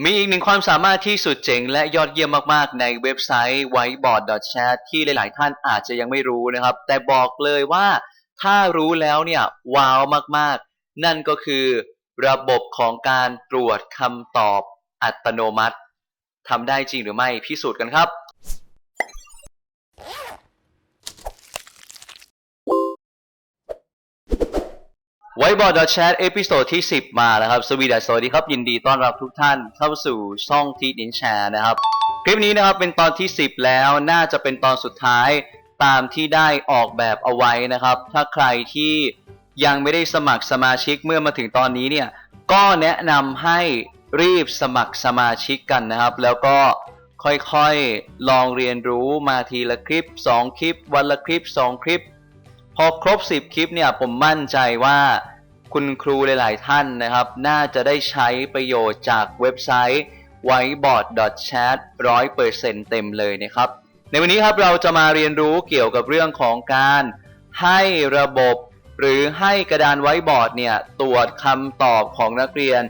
มีอีกหนึ่งความสามารถที่สุดเจ๋งและยอดเยี่ยมมากๆ ในเว็บไซต์ whiteboard.chat ที่หลาย ๆ ท่านอาจจะยังไม่รู้นะครับ แต่บอกเลยว่าถ้ารู้แล้วเนี่ยว้าวมากๆ นั่นก็คือระบบของการตรวจคำตอบอัตโนมัติทำได้จริงหรือไม่พิสูจน์กันครับ ไวบอร์ดแชทเอพิโซดที่ 10 มาแล้วครับ สวีดัสสวัสดีครับ ยินดีต้อนรับทุกท่านเข้าสู่ช่องทีดินแชร์นะครับ คลิปนี้นะครับเป็นตอนที่ 10 แล้วน่าจะเป็นตอนสุดท้ายตามที่ได้ออกแบบเอาไว้นะครับ ถ้าใครที่ยังไม่ได้สมัครสมาชิกเมื่อมาถึงตอนนี้เนี่ย ก็แนะนำให้รีบสมัครสมาชิกกันนะครับ แล้วก็ค่อยๆลองเรียนรู้มาทีละคลิป 2 คลิป วันละคลิป 2 คลิป พอครบ 10 คลิปเนี่ยผมมั่นใจว่าคุณครูหลาย ๆ ท่านนะครับ น่าจะได้ใช้ประโยชน์จากเว็บไซต์ whiteboard.chat 100%เต็มเลยนะครับ ในวันนี้ครับเราจะมาเรียนรู้เกี่ยวกับเรื่องของการ ให้ระบบหรือให้กระดานไว้บอร์ดเนี่ย ตรวจคำตอบของนักเรียน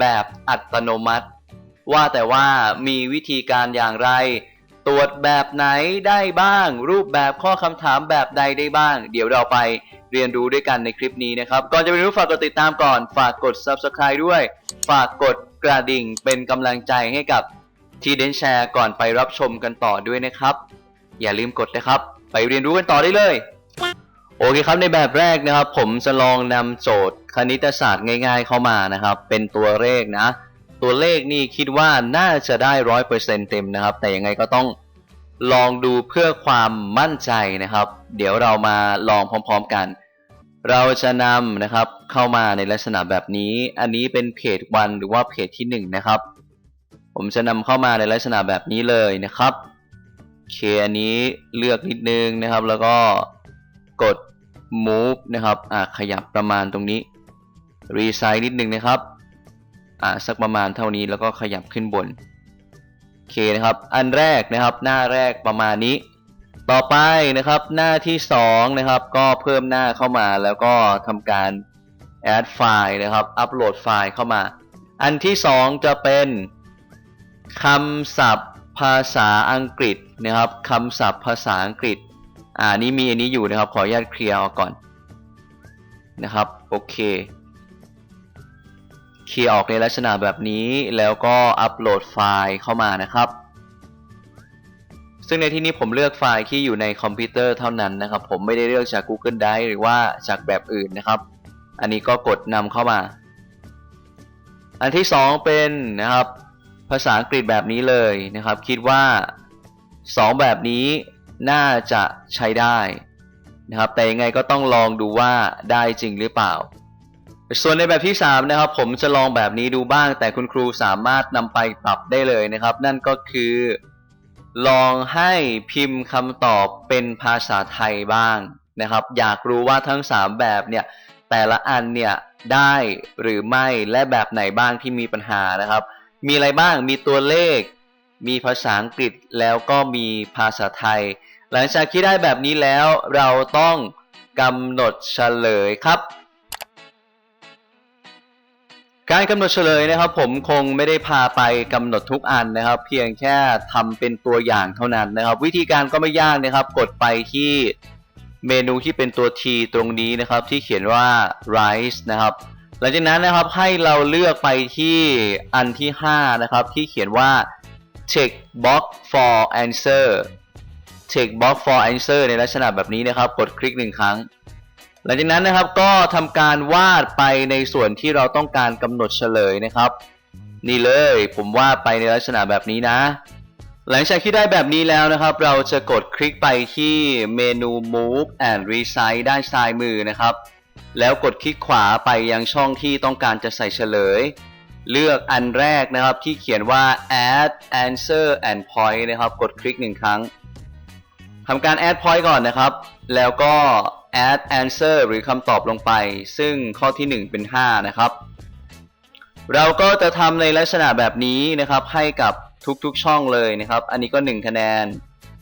แบบอัตโนมัติ ว่าแต่ว่ามีวิธีการอย่างไร ตรวจแบบไหนได้บ้าง รูปแบบข้อคำถามแบบใดได้บ้าง เดี๋ยวเราไปเรียนรู้ด้วยกันในคลิปนี้นะครับ ก่อนจะไปรู้ฝากกดติดตามก่อน ฝากกด subscribe ด้วย ฝากกดกระดิ่งเป็นกำลังใจให้กับทีเดนแชร์ก่อนไปรับชมกันต่อด้วยนะครับ อย่าลืมกดนะครับ ไปเรียนรู้กันต่อได้เลย โอเคครับในแบบแรกนะครับ ผมจะลองนำโจทย์คณิตศาสตร์ง่าย ๆ เข้ามานะครับ เป็นตัวเลขนะ ตัวเลขนี่คิดว่าน่าจะได้ร้อยเปอร์เซ็นเต็มนะครับ แต่ยังไงก็ต้องลองดูเพื่อความมั่นใจนะครับ เดี๋ยวเรามาลองพร้อมๆกัน เราจะนำนะครับเข้ามาในลักษณะแบบนี้ อันนี้เป็นเพจวันหรือว่าเพจที่หนึ่งนะครับ ผมจะนำเข้ามาในลักษณะแบบนี้เลยนะครับเคอันนี้เลือกนิดนึงนะครับ แล้วก็กด move นะครับอ่าขยับประมาณตรงนี้ resize นิดนึงนะครับ อ่าสักประมาณเท่านี้แล้วก็ขยับขึ้นบนโอเคนะครับ อันแรกนะครับ หน้าแรกประมาณนี้ ต่อไปนะครับ หน้าที่2นะครับ ก็เพิ่มหน้าเข้ามาแล้วก็ทำการ add ไฟล์นะครับ อัปโหลดไฟล์เข้ามา อันที่ 2 จะเป็นคำศัพท์ภาษาอังกฤษนะครับคำศัพท์ภาษาอังกฤษ อ่านี่มีอันนี้อยู่นะครับ ขออนุญาตเคลียร์ออกก่อนนะครับ โอเค เคลียร์ออกในลักษณะแบบนี้แล้วก็อัปโหลดไฟล์เข้ามานะครับ ซึ่งในที่นี้ผมเลือกไฟล์ที่อยู่ในคอมพิวเตอร์เท่านั้นนะครับ ผมไม่ได้เลือกจาก Google Drive หรือว่าจากแบบอื่นนะครับ อันนี้ก็กดนำเข้ามา อันที่ 2 เป็นนะครับภาษาอังกฤษแบบนี้เลยนะครับ คิดว่า 2 แบบนี้น่าจะใช้ได้นะครับแต่ยังไงก็ต้องลองดูว่าได้จริงหรือเปล่า ส่วนในแบบที่ 3 นะครับ ผมจะลองแบบนี้ดูบ้าง แต่คุณครูสามารถนำไปปรับได้เลยนะครับ นั่นก็คือ ลองให้พิมพ์คำตอบเป็นภาษาไทยบ้างนะครับ อยากรู้ว่าทั้ง 3 แบบเนี่ยแต่ละอันเนี่ยได้หรือไม่และแบบไหนบ้างที่มีปัญหานะครับ มีอะไรบ้างมีตัวเลข มีภาษาอังกฤษแล้วก็มีภาษาไทย หลังจากที่ได้แบบนี้แล้วเราต้องกำหนดเฉลยครับ การกำหนดเฉลยนะครับ ผมคงไม่ได้พาไปกำหนดทุกอันนะครับ เพียงแค่ทำเป็นตัวอย่างเท่านั้นนะครับ วิธีการก็ไม่ยากนะครับ กดไปที่เมนูที่เป็นตัว T ตรงนี้นะครับ ที่เขียนว่า rice นะครับ หลังจากนั้นนะครับให้เราเลือกไปที่อันที่ 5 นะครับ ที่เขียนว่า check box for answer check box for answer ในลักษณะแบบนี้นะครับ กดคลิกหนึ่งครั้ง หลังจากนั้นนะครับก็ทำการวาดไปในส่วนที่เราต้องการกำหนดเฉลยนะครับ นี่เลยผมวาดไปในลักษณะแบบนี้นะ หลังจากที่ได้แบบนี้แล้วนะครับ เราจะกดคลิกไปที่เมนู move and resize ด้านซ้ายมือนะครับ แล้วกดคลิกขวาไปยังช่องที่ต้องการจะใส่เฉลย เลือกอันแรกนะครับที่เขียนว่า add answer and point นะครับ กดคลิกหนึ่งครั้งทำการ add point ก่อนนะครับ แล้วก็ add answer หรือคำตอบลงไป ซึ่งข้อที่ 1 เป็น 5 นะครับ เราก็จะทำในลักษณะแบบนี้นะครับ ให้กับทุกๆช่องเลยนะครับ อันนี้ก็ 1 คะแนน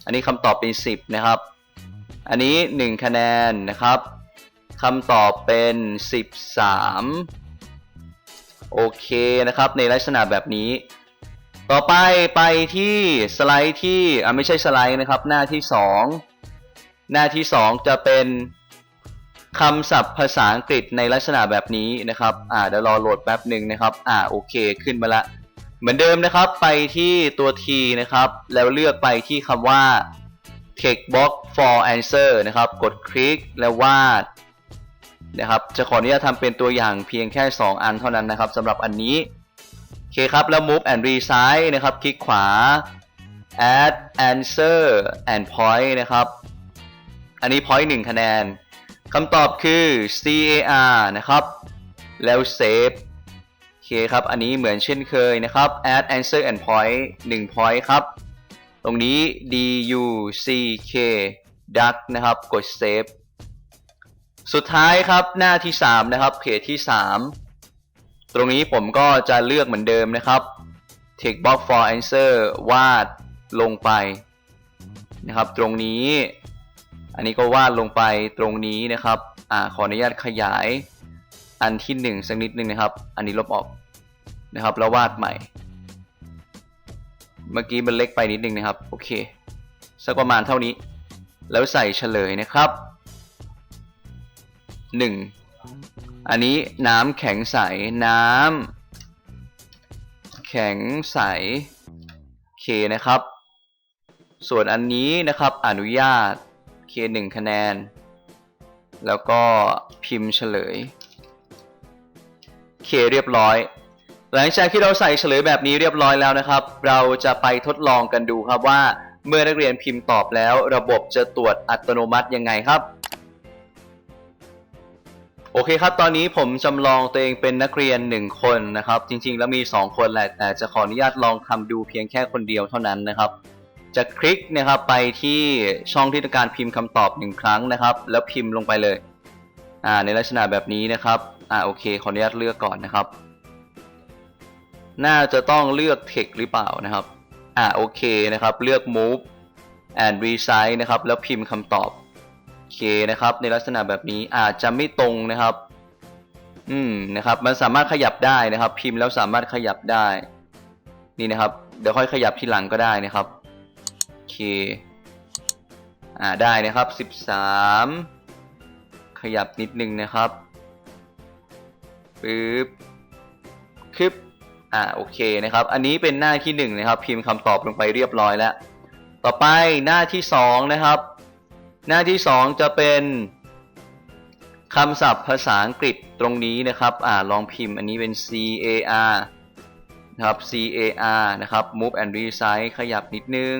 อันนี้คำตอบเป็น 10 นะครับ อันนี้ 1 คะแนนนะครับคำตอบเป็น 13 โอเคนะครับ ในลักษณะแบบนี้ ต่อไปไปที่สไลด์ที่อ่าไม่ใช่สไลด์นะครับ หน้าที่สองหน้าที่สองจะเป็น คำศัพท์ภาษาอังกฤษในลักษณะแบบนี้นะครับอ่าเดี๋ยวรอโหลดแป๊บหนึ่งนะครับอ่าโอเคขึ้นมาละ เหมือนเดิมนะครับไปที่ตัว T นะครับ แล้วเลือกไปที่คำว่า text box for answer นะครับ กดคลิกแล้ววาดนะครับ จะขออนุญาตทำเป็นตัวอย่างเพียงแค่ 2 อันเท่านั้นนะครับสำหรับอันนี้โอเคครับ แล้ว move and resize นะครับ คลิกขวา add answer and point นะครับ อันนี้ point 1 คะแนน คำตอบคือ CAR นะครับ แล้ว save โอเคครับ อันนี้เหมือนเช่นเคยนะครับ add answer and point 1 point ครับ ตรงนี้ duck duck นะครับ กด save สุดท้ายครับหน้าที่ 3 นะครับ เพจที่ 3 ตรงนี้ผมก็จะเลือกเหมือนเดิมนะครับ text box for answer วาดลงไปนะครับ ตรงนี้ อันนี้ก็วาดลงไปตรงนี้นะครับอ่าขออนุญาตขยายอันที่1สักนิดนึงนะครับ อันนี้ลบออกนะครับแล้ววาดใหม่ เมื่อกี้มันเล็กไปนิดนึงนะครับโอเคสักประมาณเท่านี้ แล้วใส่เฉลยนะครับ 1. อันนี้น้ำแข็งใสน้ำแข็งใสเคนะครับ ส่วนอันนี้นะครับอนุญาต เคหนึ่งคะแนน แล้วก็พิมพ์เฉลยเคเรียบร้อย หลังจากที่เราใส่เฉลยแบบนี้เรียบร้อยแล้วนะครับ เราจะไปทดลองกันดูครับว่า เมื่อนักเรียนพิมพ์ตอบแล้ว ระบบจะตรวจอัตโนมัติยังไงครับโอเคครับ ตอนนี้ผมจำลองตัวเองเป็นนักเรียน 1 คนนะครับ จริงๆ แล้วมี 2 คนแหละ แต่จะขออนุญาตลองทำดูเพียงแค่คนเดียวเท่านั้นนะครับ จะคลิกนะครับไปที่ช่องที่ต้องการพิมพ์คำตอบหนึ่งครั้งนะครับ แล้วพิมพ์ลงไปเลยอ่าในลักษณะแบบนี้นะครับอ่าโอเคขออนุญาตเลือกก่อนนะครับ น่าจะต้องเลือก text หรือเปล่านะครับอ่าโอเคนะครับเลือก move and resize นะครับ แล้วพิมพ์คำตอบโอเคนะครับ ในลักษณะแบบนี้อาจจะไม่ตรงนะครับ อืมนะครับ มันสามารถขยับได้นะครับ พิมพ์แล้วสามารถขยับได้ นี่นะครับ เดี๋ยวค่อยขยับทีหลังก็ได้นะครับ เคอ่าได้นะครับ 13 ขยับนิดนึงนะครับปึ๊บคึบอ่าโอเคนะครับ อันนี้เป็นหน้าที่หนึ่งนะครับ พิมพ์คำตอบลงไปเรียบร้อยแล้ว ต่อไปหน้าที่สองนะครับ หน้าที่ 2 จะเป็นคำศัพท์ภาษาอังกฤษตรงนี้นะครับอ่าลองพิมพ์อันนี้เป็น C A R นะครับ C A R นะครับ move and resize ขยับนิดนึง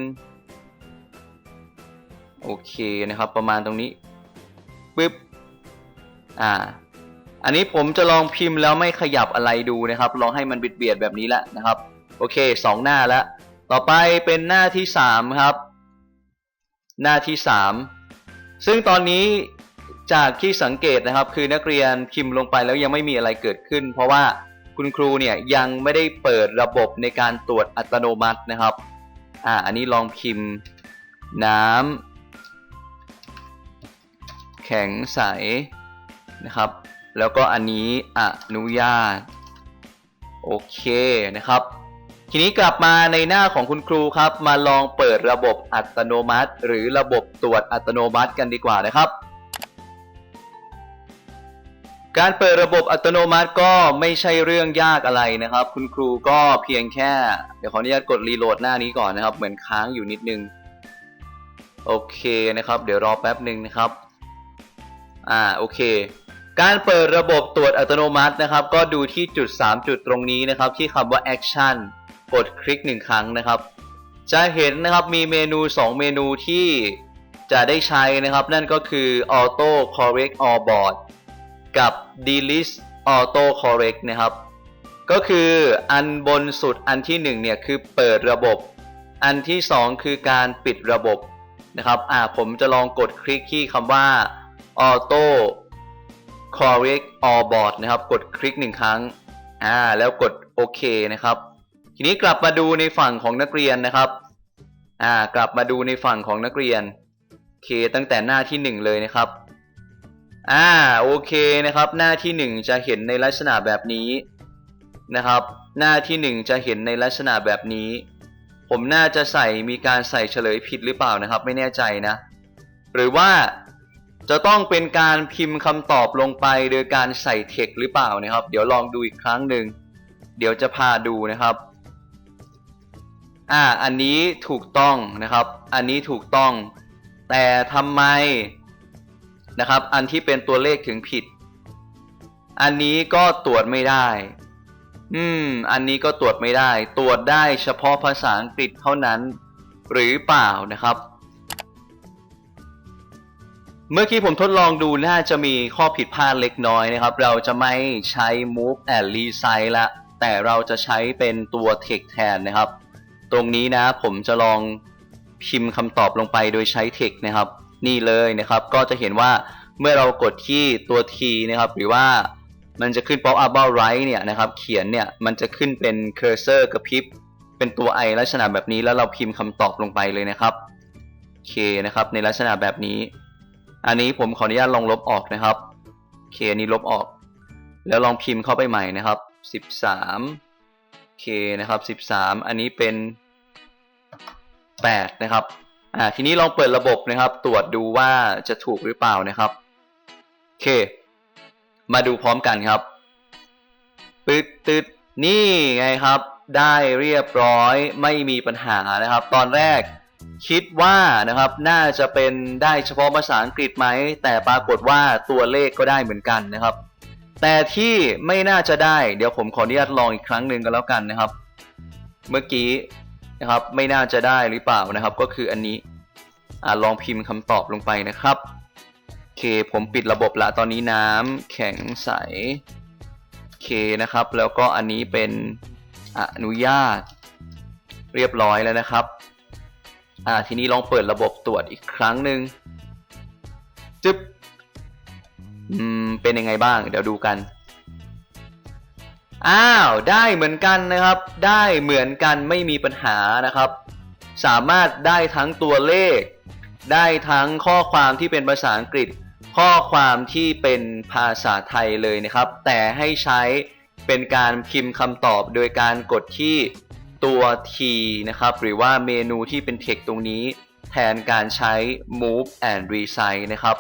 โอเคนะครับ ประมาณตรงนี้ปึ๊บอ่า อันนี้ผมจะลองพิมพ์แล้วไม่ขยับอะไรดูนะครับ ลองให้มันบิดเบียดแบบนี้แหละนะครับ โอเคสองหน้าแล้ว ต่อไปเป็นหน้าที่3ครับ หน้าที่3ซึ่งตอนนี้จากที่สังเกตนะครับ คือนักเรียนพิมพ์ลงไปแล้วยังไม่มีอะไรเกิดขึ้น เพราะว่าคุณครูเนี่ยยังไม่ได้เปิดระบบในการตรวจอัตโนมัตินะครับ อ่า อันนี้ลองพิมพ์น้ำ แข็งใสนะครับ แล้วก็อันนี้อนุญาต โอเคนะครับ ทีนี้กลับมาในหน้าของคุณครูครับ มาลองเปิดระบบอัตโนมัติ หรือระบบตรวจอัตโนมัติกันดีกว่านะครับการเปิดระบบอัตโนมัติก็ไม่ใช่เรื่องยากอะไรนะครับ คุณครูก็เพียงแค่ เดี๋ยวขออนุญาตกดรีโหลดหน้านี้ก่อนนะครับ เหมือนค้างอยู่นิดนึง โอเคนะครับ เดี๋ยวรอแป๊บหนึ่งนะครับ อ่าโอเค การเปิดระบบตรวจอัตโนมัตินะครับ ก็ดูที่จุด 3 จุดตรงนี้นะครับ ที่คำว่า action กดคลิก 1 ครั้งนะครับ จะเห็นนะครับมีเมนู 2 เมนูที่จะได้ใช้นะครับ นั่นก็คือ auto correct all board กับ delete auto correct นะครับ ก็คืออันบนสุดอันที่ 1 เนี่ยคือเปิดระบบ อันที่ 2 คือการปิดระบบนะครับ อ่าผมจะลองกดคลิกที่คำว่า auto correct all board นะครับ กดคลิก1ครั้ง อ่า แล้วกดโอเคนะครับ ทีนี้กลับมาดูในฝั่งของนักเรียนนะครับ อ่า กลับมาดูในฝั่งของนักเรียน โอเค ตั้งแต่หน้าที่ 1 เลยนะครับ อ่า โอเคนะครับ หน้าที่ 1 จะเห็นในลักษณะแบบนี้นะครับ หน้าที่หนึ่งจะเห็นในลักษณะแบบนี้ ผมน่าจะใส่มีการใส่เฉลยผิดหรือเปล่านะครับ ไม่แน่ใจนะ หรือว่า จะต้องเป็นการพิมพ์คำตอบลงไปโดยการใส่เทคหรือเปล่านะครับ เดี๋ยวลองดูอีกครั้งหนึ่งเดี๋ยวจะพาดูนะครับอ่าอันนี้ถูกต้องนะครับ อันนี้ถูกต้อง แต่ทำไมนะครับ อันที่เป็นตัวเลขถึงผิด อันนี้ก็ตรวจไม่ได้ อืม อันนี้ก็ตรวจไม่ได้ ตรวจได้เฉพาะภาษาอังกฤษเท่านั้น หรือเปล่านะครับ เมื่อกี้ผมทดลองดูน่าจะมีข้อผิดพลาดเล็กน้อยนะครับ เราจะไม่ใช้ move and resize ละ แต่เราจะใช้เป็นตัว text แทนนะครับ ตรงนี้นะผมจะลองพิมพ์คำตอบลงไปโดยใช้ text นะครับ นี่เลยนะครับ ก็จะเห็นว่าเมื่อเรากดที่ตัว T นะครับ หรือว่ามันจะขึ้น pop up about right เนี่ยนะครับ เขียนเนี่ย มันจะขึ้นเป็น cursor กระพริบ เป็นตัว I ลักษณะแบบนี้แล้วเราพิมพ์คำตอบลงไปเลยนะครับโอเคนะครับ ในลักษณะแบบนี้ อันนี้ผมขออนุญาตลองลบออกนะครับเคนี้ลบออก แล้วลองพิมพ์เข้าไปใหม่นะครับ 13โอเคนะครับ 13 อันนี้เป็น 8 นะครับอ่าทีนี้ลองเปิดระบบนะครับ ตรวจดูว่าจะถูกหรือเปล่านะครับโอเค มาดูพร้อมกันครับปึ๊ดตึดนี่ไงครับ ได้เรียบร้อยไม่มีปัญหานะครับ ตอนแรก คิดว่านะครับน่าจะเป็นได้เฉพาะภาษาอังกฤษไหม แต่ปรากฏว่าตัวเลขก็ได้เหมือนกันนะครับ แต่ที่ไม่น่าจะได้ เดี๋ยวผมขออนุญาตลองอีกครั้งหนึ่งกันแล้วกันนะครับ เมื่อกี้นะครับไม่น่าจะได้หรือเปล่านะครับ ก็คืออันนี้อลองพิมพ์คำตอบลงไปนะครับโอเคผมปิดระบบละตอนนี้น้ำแข็งใสโอเคนะครับ แล้วก็อันนี้เป็นอนุญาตเรียบร้อยแล้วนะครับ อ่าทีนี้ลองเปิดระบบตรวจอีกครั้งหนึ่งจึ๊บอืมเป็นยังไงบ้าง เดี๋ยวดูกัน อ้าวได้เหมือนกันนะครับ ได้เหมือนกันไม่มีปัญหานะครับ สามารถได้ทั้งตัวเลข ได้ทั้งข้อความที่เป็นภาษาอังกฤษ ข้อความที่เป็นภาษาไทยเลยนะครับ แต่ให้ใช้เป็นการพิมพ์คำตอบโดยการกดที่ ตัว T นะครับ หรือว่าเมนูที่เป็น text ตรงนี้ แทนการใช้ move and resize นะครับ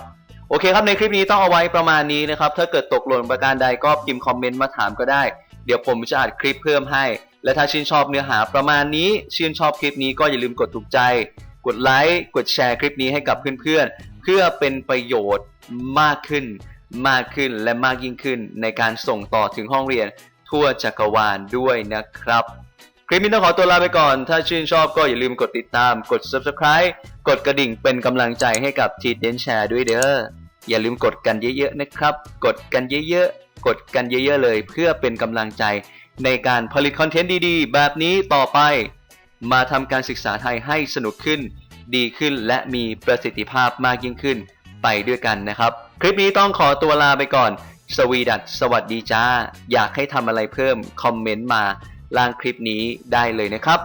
โอเคครับในคลิปนี้ต้องเอาไว้ประมาณนี้นะครับ ถ้าเกิดตกหล่นประการใดก็พิมพ์คอมเมนต์มาถามก็ได้ เดี๋ยวผมจะอัดคลิปเพิ่มให้ และถ้าชื่นชอบเนื้อหาประมาณนี้ ชื่นชอบคลิปนี้ก็อย่าลืมกดถูกใจ กดไลค์กดแชร์คลิปนี้ให้กับเพื่อนๆ เพื่อเป็นประโยชน์มากขึ้น มากขึ้นและมากยิ่งขึ้น ในการส่งต่อถึงห้องเรียนทั่วจักรวาลด้วยนะครับ คลิปนี้ต้องขอตัวลาไปก่อน ถ้าชื่นชอบก็อย่าลืมกดติดตาม กด subscribe กดกระดิ่งเป็นกำลังใจให้กับทีเดนแชร์ด้วยเด้อ อย่าลืมกดกันเยอะๆนะครับ กดกันเยอะๆ กดกันเยอะๆเลย เพื่อเป็นกำลังใจในการผลิตคอนเทนต์ดีๆ แบบนี้ต่อไป มาทำการศึกษาไทยให้สนุกขึ้น ดีขึ้นและมีประสิทธิภาพมากยิ่งขึ้น ไปด้วยกันนะครับ คลิปนี้ต้องขอตัวลาไปก่อน สวีดัตสวัสดีจ้า อยากให้ทำอะไรเพิ่ม คอมเมนต์มา ล่างคลิปนี้ได้เลยนะครับ